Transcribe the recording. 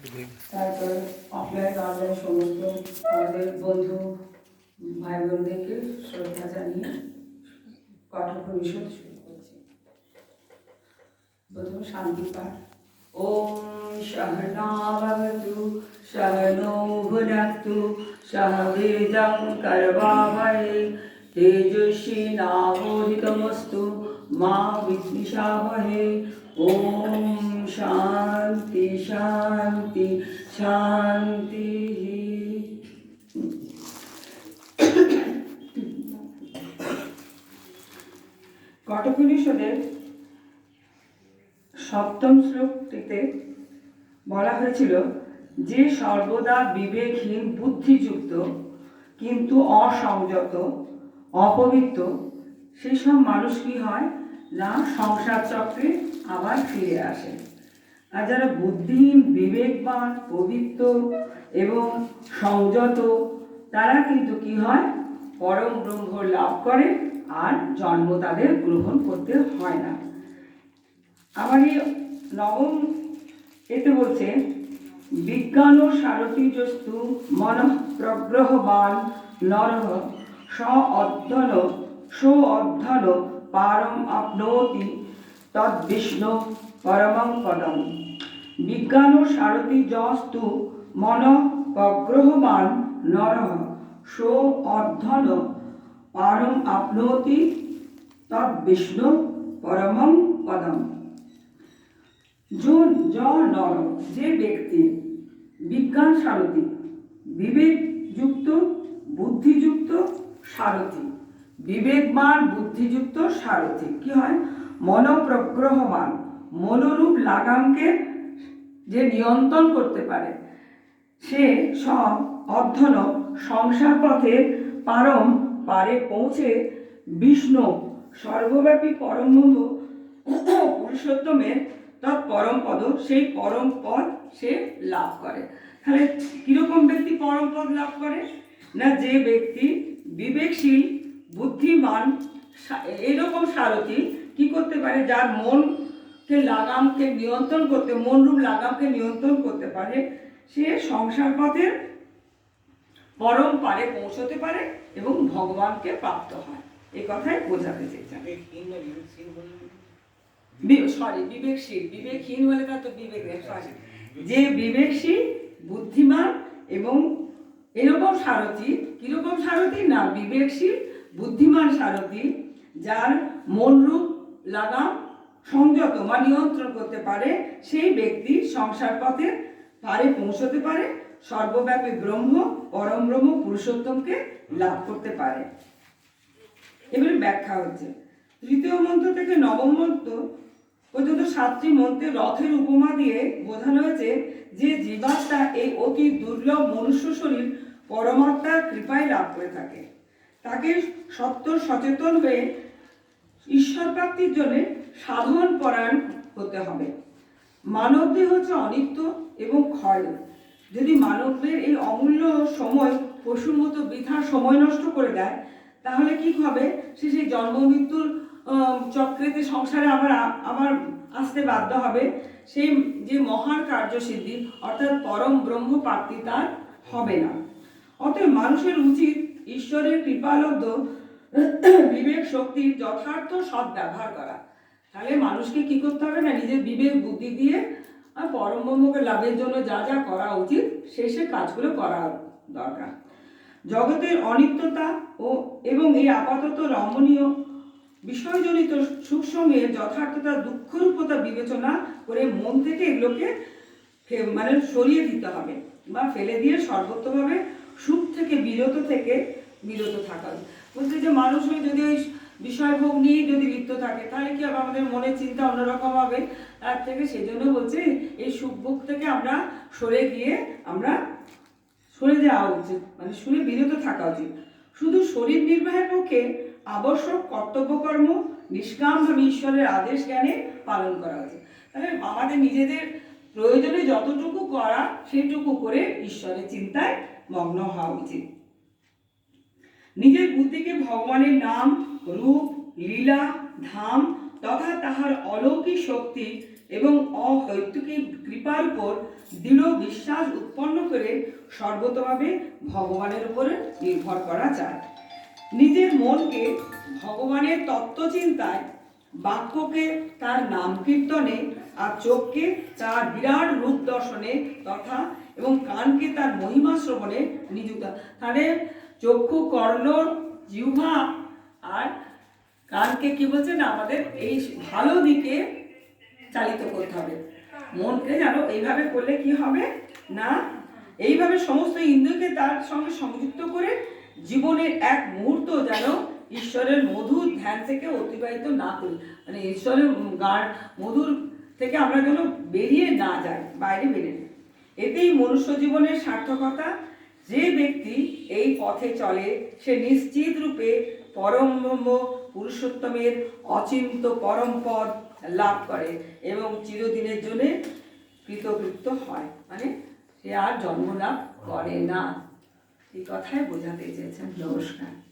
তারপর offline online সমস্ত আমাদের বন্ধু ভাই বোনদেরকে শ্রদ্ধা জানিয়ে কঠোপনিষদ শুরু করছি। প্রথম শান্তি পাঠ। ওম সহনাভবতু সহনো ভুনক্তু সহ বেদং করবাবহৈ তেজস্বী নাবোধিতমস্তু মা বিদ্বিষাবহে ওম শান্তি শান্তি শান্তি কঠোপনিষদের সপ্তম শ্লোকটিতে বলা হয়েছিল, যে সর্বদা বিবেকহীন, বুদ্ধিযুক্ত, কিন্তু অসংযত, অপবিত্র, সেসব মানুষ কি হয়? না, সংসার চক্রে আবার ফিরে আসে। আর যারা বুদ্ধিহীন, বিবেকবান, পবিত্র এবং সংযত, তারা কিন্তু কি হয়? পরম ব্রহ্ম লাভ করে আর জন্ম তাদের গ্রহণ করতে হয় না। আমার এই নবম এতে বলছে, বিজ্ঞান ও সারথীজস্তু মন প্রগ্রহবান নর স অধ্যন, সো অধ্যন পারম আপনোতি তদ্বিষ্ণু পরমং পদম। বিজ্ঞান ও সারথি যস্তু মন প্রগ্রহবান নর সো অধ্যন পারম আপনোতি তদ্বিষ্ণু পরমং পদম। য নর, যে ব্যক্তি বিজ্ঞান সারথি, বিবেকযুক্ত, বুদ্ধিযুক্ত, সারথী। বিবেকবান, বুদ্ধিযুক্ত সারথী কি হয়? মনপ্রগ্রহবান। মনোরূপ লাগামকে যে নিয়ন্ত্রণ করতে পারে, সে সব অধ্যন সংসার পথের পারম পারে পৌঁছে বিষ্ণু। সর্বব্যাপী পরম পুরুষোত্তমের তৎ পরম পদ, সেই পরম পদ সে লাভ করে। তাহলে কীরকম ব্যক্তি পরম পদ লাভ করে? না যে ব্যক্তি বিবেকশীল বুদ্ধিমান এরকম সারথি কি করতে পারে? যার মনকে লাগামকে নিয়ন্ত্রণ করতে মনরূপ লাগামকে নিয়ন্ত্রণ করতে পারে সে সংসার পথের পরম পারে পৌঁছতে পারে এবং ভগবানকে প্রাপ্ত হয়। এই কথাই বোঝাতে চেয়েছেন। সরি বিবেকশীল বিবেকহীন হলে তার তো বিবেক সরি যে বিবেকশীল বুদ্ধিমান এবং এরকম সারথি কীরকম সারথি? না বিবেকশীল বুদ্ধিমান সারথি, যার মনরূপ লাগাম সংযত বা নিয়ন্ত্রণ করতে পারে, সেই ব্যক্তি সংসার পথে পারে পৌঁছতে পারে, সর্বব্যাপী ব্রহ্ম, পরম ব্রহ্ম, পুরুষোত্তমকে লাভ করতে পারে। এবারে ব্যাখ্যা হচ্ছে, তৃতীয় মন্ত্র থেকে নবম মন্ত্র পর্যন্ত সাতটি মন্ত্রে রথের উপমা দিয়ে বোঝানো হয়েছে যে জীবাত্মা এই অতি দুর্লভ মনুষ্য শরীর পরমাত্মার কৃপায় লাভ করে থাকে। তাকে সত্তর সচেতন হয়ে ঈশ্বর প্রাপ্তির জন্য সাধন পরায়ণ হতে হবে। মানব দেহ হচ্ছে অনিত্য এবং ক্ষয়। যদি মানবের এই অমূল্য সময় পশুর মতো বৃথা সময় নষ্ট করে দেয়, তাহলে কি হবে? সে সেই জন্ম মৃত্যুর চক্রেতে সংসারে আবার আবার আসতে বাধ্য হবে। সেই যে মহান কার্যসিদ্ধি, অর্থাৎ পরম ব্রহ্ম প্রাপ্তি তার হবে না। অতএব মানুষের উচিত ঈশ্বরের কৃপালব্ধ বিবেক শক্তির যথার্থ সৎ ব্যবহার করা। তাহলে মানুষকে কি করতে হবে না, নিজের বিবেক বুদ্ধি দিয়ে আর পরম ব্রহ্মকে লাভের জন্য যা যা করা উচিত সে সে কাজগুলো করা দরকার। জগতের অনিত্যতা ও এবং এই আপাতত রমণীয় বিষয়জনিত সুখসঙ্গের যথার্থতা, দুঃখরূপতা বিবেচনা করে মন থেকে এগুলোকে মানে সরিয়ে দিতে হবে বা ফেলে দিয়ে সর্বত্রভাবে সুখ থেকে, বিরত থেকে বিরত থাকা। বলছে যে, মানুষ হয়ে যদি ওই বিষয়ভোগ নিয়ে যদি লিপ্ত থাকে, তাহলে কি হবে আমাদের মনের চিন্তা অন্যরকম হবে? তার থেকে সেই জন্য বলছে, এই সুখভোগ থেকে আমরা সরে গিয়ে আমরা সরে যাওয়া উচিত। মানে শুনে বিরত থাকা উচিত। শুধু শরীর নির্বাহের পক্ষে আবশ্যক কর্তব্যকর্ম নিষ্কামভাবে ঈশ্বরের আদেশ জ্ঞানে পালন করা উচিত। তাহলে আমাদের নিজেদের প্রয়োজনে যতটুকু করা, সেটুকু করে ঈশ্বরের চিন্তায় মগ্ন হওয়া উচিত। নিজের বুদ্ধিকে ভগবানের নাম, রূপ, লীলা, ধাম তথা তাহার অলৌকিক শক্তি এবং অহৈতুকী কৃপার উপর দৃঢ় বিশ্বাস উৎপন্ন করে সর্বতভাবে ভগবানের উপরে নির্ভর করা যায়। নিজের মনকে ভগবানের তত্ত্বচিন্তায়, বাক্যকে তার নাম কীর্তনে আর চোখকে তার বিরাট রূপ দর্শনে তথা এবং কানকে তার মহিমা শ্রবণে নিযুক্ত। তাহলে চক্ষু কর্ণ জিহ্বা আর কানকে কি বলছে না, আমাদের এই ভালো দিকে চালিত করতে হবে। মনকে যেন এইভাবে করলে কি হবে না? এইভাবে সমস্ত ইন্দ্রিয়কে তার সঙ্গে সংযুক্ত করে জীবনের এক মুহূর্ত যেন ঈশ্বরের মধুর ধ্যান থেকে অতিবাহিত না করি। মানে ঈশ্বরের গান মধুর থেকে আমরা যেন বেরিয়ে না যাই, বাইরে বেরিয়ে। এতেই মনুষ্য জীবনের সার্থকতা যে ব্যক্তি এই পথে চলে, সে নিশ্চিত রূপে পরম ব্রহ্ম পুরুষোত্তমের অচিন্ত পরম পদ লাভ করে এবং চিরদিনের জন্য কৃতকৃত্য হয়। মানে সে আর জন্ম লাভ করে না। এই কথাই বোঝাতে চেয়েছেন, নমস্কার।